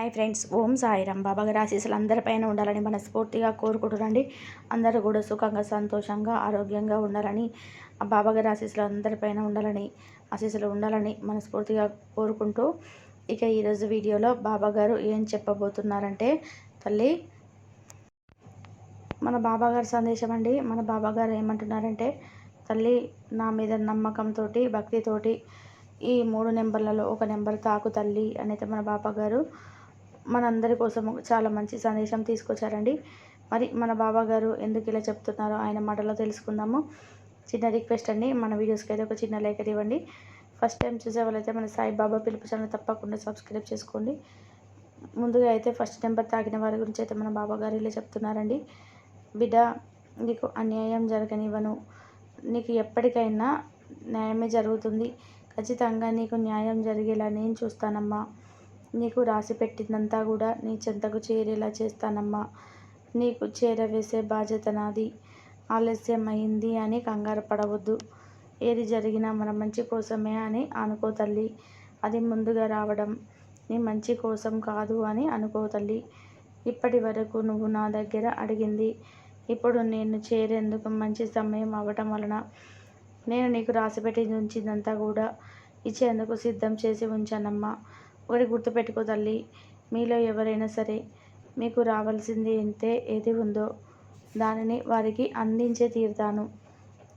Hi friends ఓం సాయిరామ్. బాబాగారి ఆశీస్సులు అందరిపైన ఉండాలని మనస్ఫూర్తిగా కోరుకుంటున్నాండి అందరూ కూడా సుఖంగా సంతోషంగా ఆరోగ్యంగా ఉండాలని ఆ బాబాగారి ఆశీస్సులు అందరిపైన ఉండాలని ఆశీస్సులు ఉండాలని మనస్ఫూర్తిగా కోరుకుంటూ ఇక ఈరోజు వీడియోలో బాబాగారు ఏం చెప్పబోతున్నారంటే తల్లి మన బాబాగారి సందేశం అండి. మన బాబాగారు ఏమంటున్నారంటే తల్లి నా మీద నమ్మకంతో భక్తితోటి ఈ మూడు నెంబర్లలో ఒక నెంబర్ తాకు తల్లి అనేది మన బాబాగారు మనందరి కోసం చాలా మంచి సందేశం తీసుకొచ్చారండి. మరి మన బాబా గారు ఎందుకు ఇలా చెప్తున్నారో ఆయన మాటలో తెలుసుకుందాము. చిన్న రిక్వెస్ట్ అండి మన వీడియోస్కి అయితే ఒక చిన్న లైక్ ఇవ్వండి. ఫస్ట్ టైం చూసే వాళ్ళైతే మన సాయిబాబా పిలుపు ఛానల్ తప్పకుండా సబ్స్క్రైబ్ చేసుకోండి. ముందుగా అయితే ఫస్ట్ నెంబర్ తాగిన వారి గురించి అయితే మన బాబా గారు ఇలా చెప్తున్నారండి. బిడ్డ నీకు అన్యాయం జరగనివ్వను. నీకు ఎప్పటికైనా న్యాయమే జరుగుతుంది. ఖచ్చితంగా నీకు న్యాయం జరిగేలా నేను చూస్తానమ్మా. నీకు రాసి పెట్టిందంతా కూడా నీ చెంతకు చేరేలా చేస్తానమ్మా. నీకు చేరవేసే బాధ్యత నాది. ఆలస్యం అయింది అని కంగారు పడవద్దు. ఏది జరిగినా మన మంచి కోసమే అని అనుకో తల్లి. అది ముందుగా రావడం నీ మంచి కోసం కాదు అని అనుకో తల్లి. ఇప్పటి వరకు నువ్వు నా దగ్గర అడిగింది. ఇప్పుడు నేను చేరేందుకు మంచి సమయం అవ్వటం వలన నేను నీకు రాసిపెట్టి ఉంచిందంతా కూడా ఇచ్చేందుకు సిద్ధం చేసి ఉంచానమ్మా. ఒకటి గుర్తుపెట్టుకో తల్లి. మీలో ఎవరైనా సరే మీకు రావాల్సింది ఎంతే ఏది ఉందో దానిని వారికి అందించే తీరుతాను.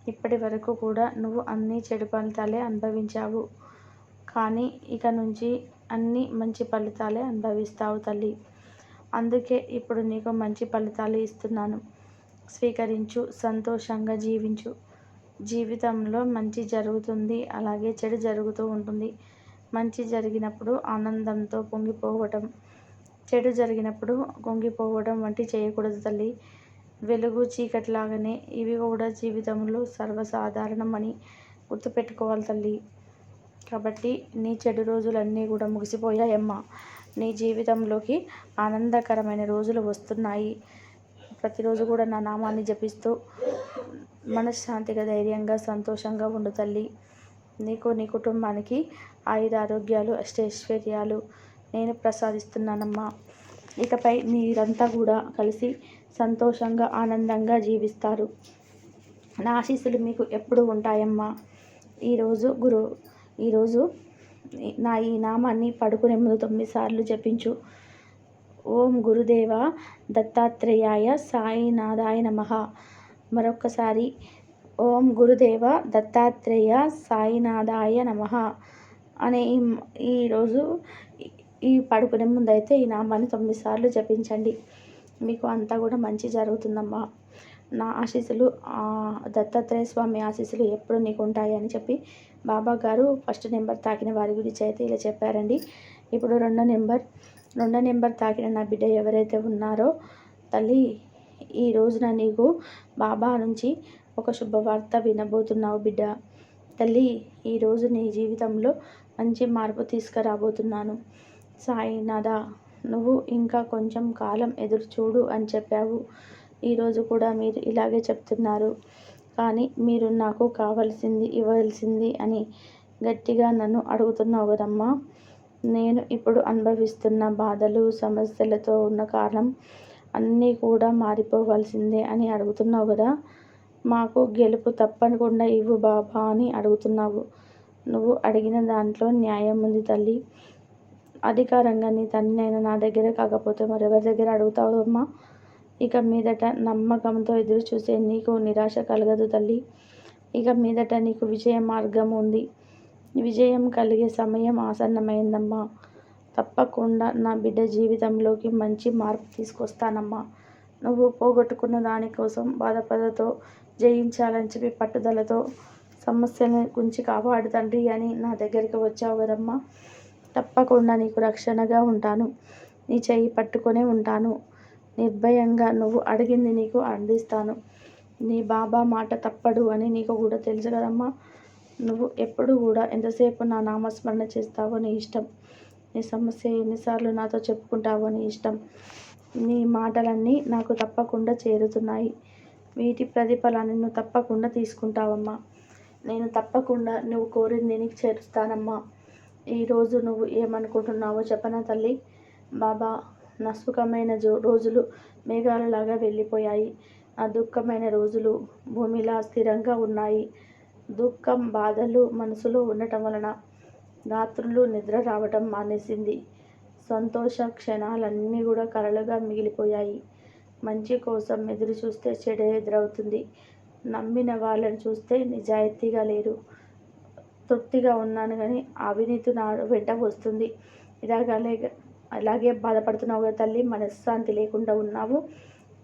ఇప్పటి వరకు కూడా నువ్వు అన్ని చెడు ఫలితాలే అనుభవించావు. కానీ ఇక నుంచి అన్ని మంచి ఫలితాలే అనుభవిస్తావు తల్లి. అందుకే ఇప్పుడు నీకు మంచి ఫలితాలు ఇస్తున్నాను. స్వీకరించు సంతోషంగా జీవించు. జీవితంలో మంచి జరుగుతుంది అలాగే చెడు జరుగుతూ ఉంటుంది. మంచి జరిగినప్పుడు ఆనందంతో పొంగిపోవటం చెడు జరిగినప్పుడు పొంగిపోవడం వంటి చేయకూడదు తల్లి. వెలుగు చీకటిలాగానే ఇవి కూడా జీవితంలో సర్వసాధారణమని గుర్తుపెట్టుకోవాలి తల్లి. కాబట్టి నీ చెడు రోజులన్నీ కూడా ముగిసిపోయాయమ్మా. నీ జీవితంలోకి ఆనందకరమైన రోజులు వస్తున్నాయి. ప్రతిరోజు కూడా నా నామాన్ని జపిస్తూ మనశ్శాంతిగా ధైర్యంగా సంతోషంగా ఉండు తల్లి. నీకు నీ కుటుంబానికి ఆయుధ ఆరోగ్యాలు అష్టైశ్వర్యాలు నేను ప్రసాదిస్తున్నానమ్మా. ఇకపై మీరంతా కూడా కలిసి సంతోషంగా ఆనందంగా జీవిస్తారు. నా ఆశీస్సులు మీకు ఎప్పుడు ఉంటాయమ్మా. ఈరోజు గురు ఈరోజు నా ఈ నామాన్ని పడుకునే ముందు తొమ్మిది సార్లు జపించు. ఓం గురుదేవ దత్తాత్రేయాయ సాయినాథాయ నమ. మరొక్కసారి ఓం గురుదేవ దత్తాత్రేయ సాయినాథాయ నమ. అనే ఈ ఈరోజు ఈ పడుకునే ముందు అయితే ఈ నామాన్ని తొమ్మిది సార్లు జపించండి. మీకు అంతా కూడా మంచి జరుగుతుందమ్మా. నా ఆశీస్సులు దత్తాత్రేయ స్వామి ఆశీస్సులు ఎప్పుడు నీకు ఉంటాయి అని చెప్పి బాబా గారు ఫస్ట్ నెంబర్ తాకిన వారి గురించి అయితే ఇలా చెప్పారండి. ఇప్పుడు రెండో నెంబర్ రెండో నెంబర్ తాకిన నా బిడ్డ ఎవరైతే ఉన్నారో తల్లి ఈ రోజున నీకు బాబా నుంచి ఒక శుభవార్త వినబోతున్నావు బిడ్డ. తల్లి ఈరోజు నీ జీవితంలో మంచి మార్పు తీసుకురాబోతున్నాను. సాయినాథ నువ్వు ఇంకా కొంచెం కాలం ఎదురు చూడు అని చెప్పావు. ఈరోజు కూడా మీరు ఇలాగే చెప్తున్నారు. కానీ మీరు నాకు కావలసింది ఇవ్వాల్సింది అని గట్టిగా నన్ను అడుగుతున్నావు కదమ్మా. నేను ఇప్పుడు అనుభవిస్తున్న బాధలు సమస్యలతో ఉన్న కారణం అన్నీ కూడా మారిపోవాల్సిందే అని అడుగుతున్నావు కదా. మాకు గెలుపు తప్పకుండా ఇవ్వు బాబా అని అడుగుతున్నావు. నువ్వు అడిగిన దాంట్లో న్యాయం ఉంది తల్లి. అధికారంగా నీ తండ్రినైనా నా దగ్గర కాకపోతే మరెవరి దగ్గర అడుగుతావు అమ్మా? ఇక మీదట నమ్మకంతో ఎదురు చూసే నీకు నిరాశ కలగదు తల్లి. ఇక మీదట నీకు విజయ మార్గం ఉంది. విజయం కలిగే సమయం ఆసన్నమైందమ్మా. తప్పకుండా నా బిడ్డ జీవితంలోకి మంచి మార్పు తీసుకొస్తానమ్మా. నువ్వు పోగొట్టుకున్న దానికోసం బాధపడతో జయించాలని చెప్పి పట్టుదలతో సమస్యల గురించి కాపాడు తండ్రి అని నా దగ్గరికి వచ్చావు కదమ్మా. తప్పకుండా నీకు రక్షణగా ఉంటాను. నీ చెయ్యి పట్టుకొనే ఉంటాను. నిర్భయంగా నువ్వు అడిగింది నీకు అందిస్తాను. నీ బాబా మాట తప్పడు అని నీకు కూడా తెలుసు కదమ్మా. నువ్వు ఎప్పుడు కూడా ఎంతసేపు నా నామస్మరణ చేస్తావో నీ ఇష్టం. నీ సమస్య ఎన్నిసార్లు నాతో చెప్పుకుంటావో నీ ఇష్టం. నీ మాటలన్నీ నాకు తప్పకుండా చేరుతున్నాయి. వీటి ప్రతిఫలాన్ని నువ్వు తప్పకుండా తీసుకుంటావమ్మా. నేను తప్పకుండా నువ్వు కోరింది నీకు చేరుస్తానమ్మా. ఈరోజు నువ్వు ఏమనుకుంటున్నావో చెప్పనా తల్లి? బాబా నా సుఖమైన జో రోజులు మేఘాలలాగా వెళ్ళిపోయాయి. నా దుఃఖమైన రోజులు భూమిలా స్థిరంగా ఉన్నాయి. దుఃఖం బాధలు మనసులో ఉండటం వలన రాత్రులు నిద్ర రావటం మానేసింది. సంతోష క్షణాలన్నీ కూడా కలలుగా మిగిలిపోయాయి. మంచి కోసం ఎదురు చూస్తే చెడు ఎదురవుతుంది. నమ్మిన వాళ్ళని చూస్తే నిజాయితీగా లేరు. తృప్తిగా ఉన్నాను కానీ అవినీతి నా వెంట వస్తుంది. ఇలాగలే అలాగే బాధపడుతున్నావు కదా తల్లి మనశ్శాంతి లేకుండా ఉన్నావు.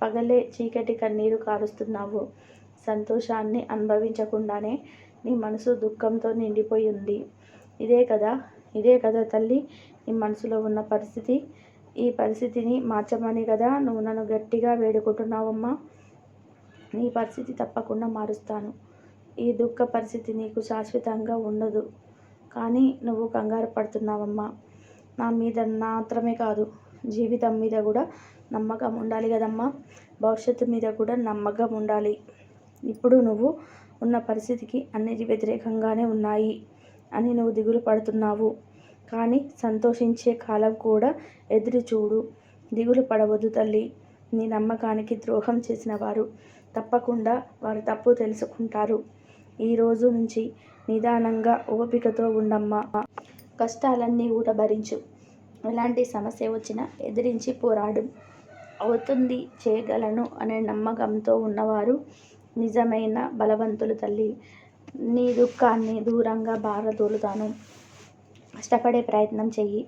పగలే చీకటి కన్నీరు కారుస్తున్నావు. సంతోషాన్ని అనుభవించకుండానే నీ మనసు దుఃఖంతో నిండిపోయి ఉంది. ఇదే కదా ఇదే కదా తల్లి నీ మనసులో ఉన్న పరిస్థితి. ఈ పరిస్థితిని మార్చమని కదా నువ్వు నన్ను గట్టిగా వేడుకుంటున్నావమ్మా. నీ పరిస్థితి తప్పకుండా మారుస్తాను. ఈ దుఃఖ పరిస్థితి నీకు శాశ్వతంగా ఉండదు. కానీ నువ్వు కంగారు పడుతున్నావమ్మా. నా మీద మాత్రమే కాదు జీవితం మీద కూడా నమ్మకం ఉండాలి కదమ్మా. భవిష్యత్తు మీద కూడా నమ్మకం ఉండాలి. ఇప్పుడు నువ్వు ఉన్న పరిస్థితికి అన్నిటి వ్యతిరేకంగానే ఉన్నాయి అని నువ్వు దిగులు పడుతున్నావు. కానీ సంతోషించే కాలం కూడా ఎదురు చూడు. దిగులు పడవద్దు తల్లి. నీ నమ్మకానికి ద్రోహం చేసిన వారు తప్పకుండా వారు తప్పు తెలుసుకుంటారు. ఈ రోజు నుంచి నిదానంగా ఓపికతో ఉండమ్మా. కష్టాలన్నీ ఊట భరించు ఎలాంటి సమస్య వచ్చినా ఎదిరించి పోరాడు. అవుతుంది చేయగలను అనే నమ్మకంతో ఉన్నవారు నిజమైన బలవంతులు తల్లి. నీ దుఃఖాన్ని దూరంగా బారదోలుతాను. కష్టపడే ప్రయత్నం చెయ్యి.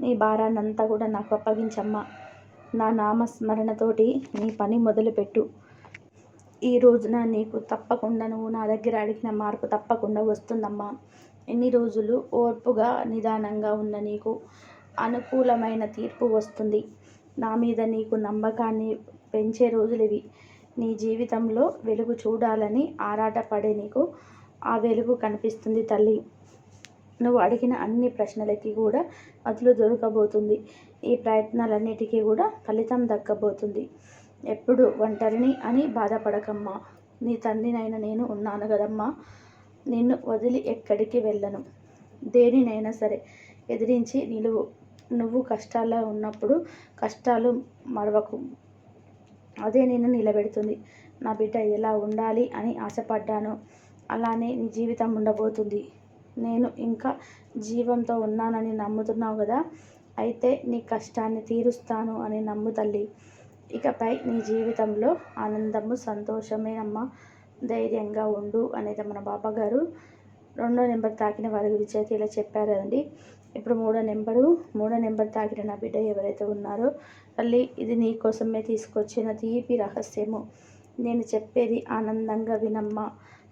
నీ భారాన్నంతా కూడా నాకు అప్పగించమ్మా. నా నామస్మరణతోటి నీ పని మొదలుపెట్టు. ఈ రోజున నీకు తప్పకుండా నువ్వు నా దగ్గర అడిగిన మార్పు తప్పకుండా వస్తుందమ్మా. ఎన్ని రోజులు ఓర్పుగా నిదానంగా ఉన్న నీకు అనుకూలమైన తీర్పు వస్తుంది. నా మీద నీకు నమ్మకాన్ని పెంచే రోజులు ఇవి నీ జీవితంలో వెలుగు చూడాలని ఆరాటపడే నీకు ఆ వెలుగు కనిపిస్తుంది తల్లి. నువ్వు అడిగిన అన్ని ప్రశ్నలకి కూడా బదులు దొరకబోతుంది. ఈ ప్రయత్నాలన్నిటికీ కూడా ఫలితం దక్కబోతుంది. ఎప్పుడు ఒంటరిని అని బాధపడకమ్మా. నీ తండ్రినైనా నేను ఉన్నాను కదమ్మా. నిన్ను వదిలి ఎక్కడికి వెళ్ళను. దేనినైనా సరే ఎదిరించి నిలువు. నువ్వు కష్టాల్లో ఉన్నప్పుడు కష్టాలు మరవకు. అదే నిన్ను నిలబెడుతుంది. నా బిడ్డ ఎలా ఉండాలి అని ఆశపడ్డాను. అలానే నీ జీవితం ఉండబోతుంది. నేను ఇంకా జీవంతో ఉన్నానని నమ్ముతున్నావు కదా అయితే నీ కష్టాన్ని తీరుస్తాను అని నమ్ము తల్లి. ఇకపై నీ జీవితంలో ఆనందము సంతోషమే అమ్మ. ధైర్యంగా ఉండు అనేది మన బాబా గారు రెండో నెంబర్ తాకిన వారి గురించి అయితే ఇలా చెప్పారు కదండి ఇప్పుడు మూడో నెంబరు మూడో నెంబర్ తాకిన నా బిడ్డ ఎవరైతే ఉన్నారో తల్లి ఇది నీ కోసమే తీసుకొచ్చిన తీపి రహస్యము. నేను చెప్పేది ఆనందంగా వినమ్మా.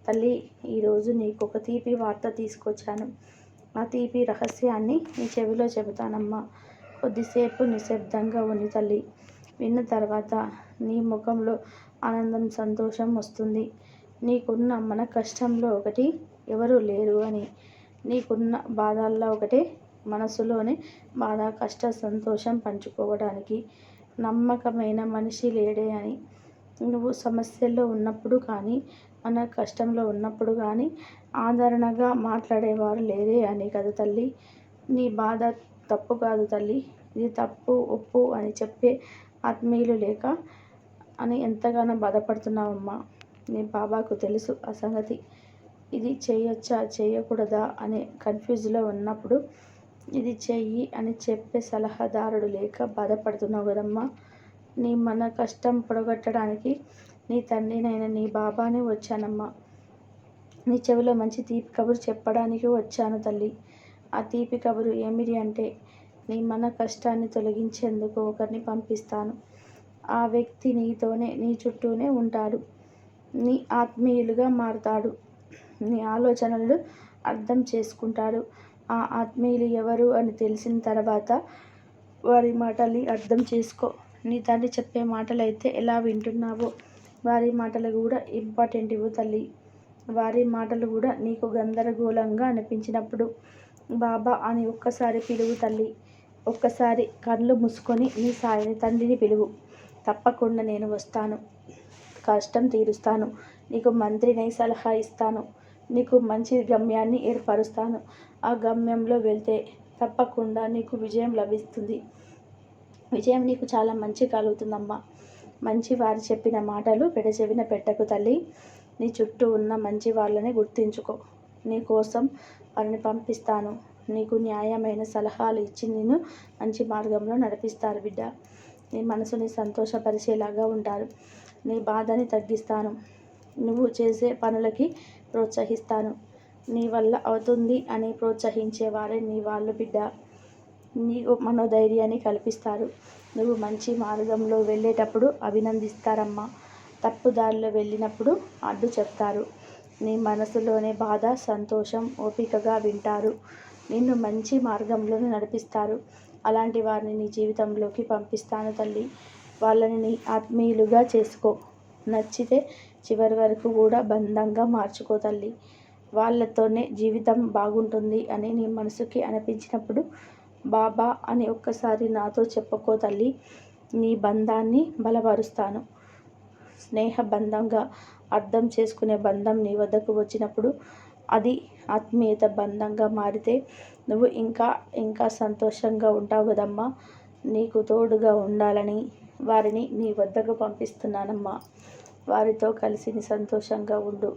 తల్లి ఈరోజు నీకు ఒక తీపి వార్త తీసుకొచ్చాను. ఆ తీపి రహస్యాన్ని నీ చెవిలో చెబుతానమ్మా. కొద్దిసేపు నిశ్శబ్దంగా ఉంది తల్లి. విన్న తర్వాత నీ ముఖంలో ఆనందం సంతోషం వస్తుంది. నీకున్న మన కష్టంలో ఒకటి ఎవరు లేరు అని నీకున్న బాధల్లో ఒకటే మనసులోనే బాధ కష్ట సంతోషం పంచుకోవడానికి నమ్మకమైన మనిషి లేడే అని. నువ్వు సమస్యల్లో ఉన్నప్పుడు కానీ మన కష్టంలో ఉన్నప్పుడు కానీ ఆదరణగా మాట్లాడేవారు లేరే అని కదా తల్లి. నీ బాధ తప్పు కాదు తల్లి. ఇది తప్పు ఒప్పు అని చెప్పే ఆత్మీయులు లేక అని ఎంతగానో బాధపడుతున్నావమ్మా. నీ బాబాకు తెలుసు ఆ సంగతి. ఇది చేయొచ్చా చేయకూడదా అనే కన్ఫ్యూజ్లో ఉన్నప్పుడు ఇది చెయ్యి అని చెప్పే సలహాదారుడు లేక బాధపడుతున్నావు కదమ్మా. నీ మన కష్టం పొడగొట్టడానికి నీ తండ్రినైన నీ బాబానే వచ్చానమ్మా. నీ చెవిలో మంచి తీపి కబురు చెప్పడానికి వచ్చాను తల్లి. ఆ తీపి కబురు ఏమిటి అంటే నీ మన కష్టాన్ని తొలగించేందుకు ఒకరిని పంపిస్తాను. ఆ వ్యక్తి నీతోనే నీ చుట్టూనే ఉంటాడు. నీ ఆత్మీయులుగా మారుతాడు. నీ ఆలోచనలు అర్థం చేసుకుంటాడు. ఆ ఆత్మీయులు ఎవరు అని తెలిసిన తర్వాత వారి మాటల్ని అర్థం చేసుకో. నీ తండ్రి చెప్పే మాటలు అయితే ఎలా వింటున్నావో వారి మాటలు కూడా ఇంపార్టెంట్ ఇవ్వు తల్లి. వారి మాటలు కూడా నీకు గందరగోళంగా అనిపించినప్పుడు బాబా అని ఒక్కసారి పిలువు తల్లి. ఒక్కసారి కళ్ళు మూసుకొని నీ సాయిని తండ్రిని పిలువు. తప్పకుండా నేను వస్తాను. కష్టం తీరుస్తాను. నీకు మంత్రిని సలహా ఇస్తాను. నీకు మంచి గమ్యాన్ని ఏర్పరుస్తాను. ఆ గమ్యంలో వెళ్తే తప్పకుండా నీకు విజయం లభిస్తుంది. విజయం నీకు చాలా మంచి కలుగుతుందమ్మా. మంచి వారు చెప్పిన మాటలు పెడచెవిన పెట్టకు తల్లి. నీ చుట్టూ ఉన్న మంచి వాళ్ళని గుర్తించుకో. నీ కోసం వారిని పంపిస్తాను. నీకు న్యాయమైన సలహాలు ఇచ్చి నేను మంచి మార్గంలో నడిపిస్తారు బిడ్డ. నీ మనసుని సంతోషపరిచేలాగా ఉంటారు. నీ బాధని తగ్గిస్తాను. నువ్వు చేసే పనులకి ప్రోత్సహిస్తాను. నీ వల్ల అవుతుంది అని ప్రోత్సహించేవారే నీ వాళ్ళు బిడ్డ. నీకు మనోధైర్యాన్ని కల్పిస్తారు. నువ్వు మంచి మార్గంలో వెళ్ళేటప్పుడు అభినందిస్తారమ్మా. తప్పుదారిలో వెళ్ళినప్పుడు అడ్డు చెప్తారు. నీ మనసులోనే బాధ సంతోషం ఓపికగా వింటారు. నిన్ను మంచి మార్గంలోనే నడిపిస్తారు. అలాంటి వారిని నీ జీవితంలోకి పంపిస్తాను తల్లి. వాళ్ళని నీ ఆత్మీయులుగా చేసుకో. నచ్చితే చివరి వరకు కూడా బంధంగా మార్చుకో తల్లి. వాళ్ళతోనే జీవితం బాగుంటుంది అని నీ మనసుకి అనిపించినప్పుడు బాబా అని ఒక్కసారి నాతో చెప్పుకో తల్లి నీ బంధాన్ని బలపరుస్తాను. స్నేహ బంధంగా అర్థం చేసుకునే బంధం నీ వద్దకు వచ్చినప్పుడు అది ఆత్మీయత బంధంగా మారితే నువ్వు ఇంకా ఇంకా సంతోషంగా ఉంటావు కదమ్మా. నీకు తోడుగా ఉండాలని వారిని నీ వద్దకు పంపిస్తున్నానమ్మా. వారితో కలిసి నీ సంతోషంగా ఉండు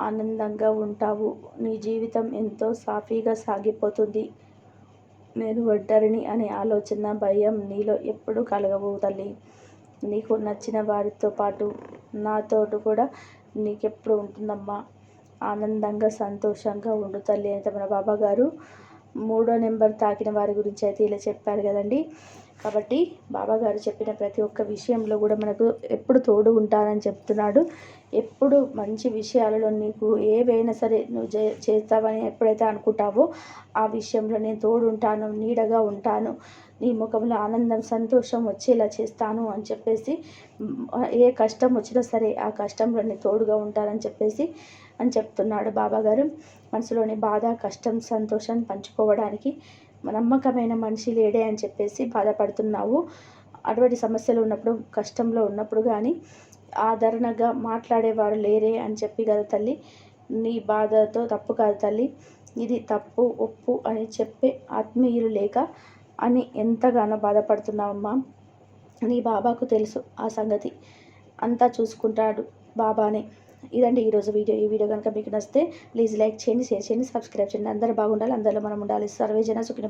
ఆనందంగా ఉంటావు. నీ జీవితం ఎంతో సాఫీగా సాగిపోతుంది. నేను ఒంటరిని అనే ఆలోచన భయం నీలో ఎప్పుడు కలగవు తల్లి. నీకు నచ్చిన వారితో పాటు నాతోటి కూడా నీకెప్పుడు ఉంటుందమ్మా. ఆనందంగా సంతోషంగా ఉండు తల్లి అయితే మన బాబా గారు మూడో నెంబర్ తాకిన వారి గురించి అయితే ఇలా చెప్పారు కదండి. కాబట్టి బాబాగారు చెప్పిన ప్రతి ఒక్క విషయంలో కూడా మనకు ఎప్పుడు తోడు ఉంటానని చెప్తున్నాడు. ఎప్పుడు మంచి విషయాలలో నీకు ఏవైనా సరే నువ్వు చే చేస్తావని ఎప్పుడైతే అనుకుంటావో ఆ విషయంలో నేను తోడు ఉంటాను నీడగా ఉంటాను. నీ ముఖంలో ఆనందం సంతోషం వచ్చేలా చేస్తాను అని చెప్పేసి ఏ కష్టం వచ్చినా సరే ఆ కష్టంలో నేను తోడుగా ఉంటానని చెప్పేసి అని చెప్తున్నాడు బాబాగారు మనసులోని బాధ కష్టం సంతోషం పంచుకోవడానికి నమ్మకమైన మనిషి లేడే అని చెప్పేసి బాధపడుతున్నావు. అటువంటి సమస్యలు ఉన్నప్పుడు కష్టంలో ఉన్నప్పుడు కానీ ఆదరణగా మాట్లాడేవారు లేరే అని చెప్పి కదా తల్లి. నీ బాధతో తప్పు కాదు తల్లి. ఇది తప్పు ఒప్పు అని చెప్పే ఆత్మీయులు లేక అని ఎంతగానో బాధపడుతున్నావమ్మా నీ బాబాకు తెలుసు ఆ సంగతి. అంతా చూసుకుంటాడు బాబానే. ఇదండి ఈరోజు వీడియో. ఈ వీడియో కనుక మీకు నచ్చితే ప్లీజ్ లైక్ చేయండి షేర్ చేయండి సబ్స్క్రైబ్ చేయండి. అందరూ బాగుండాలి అందరిలో మనం ఉండాలి. సర్వేజన సుఖిన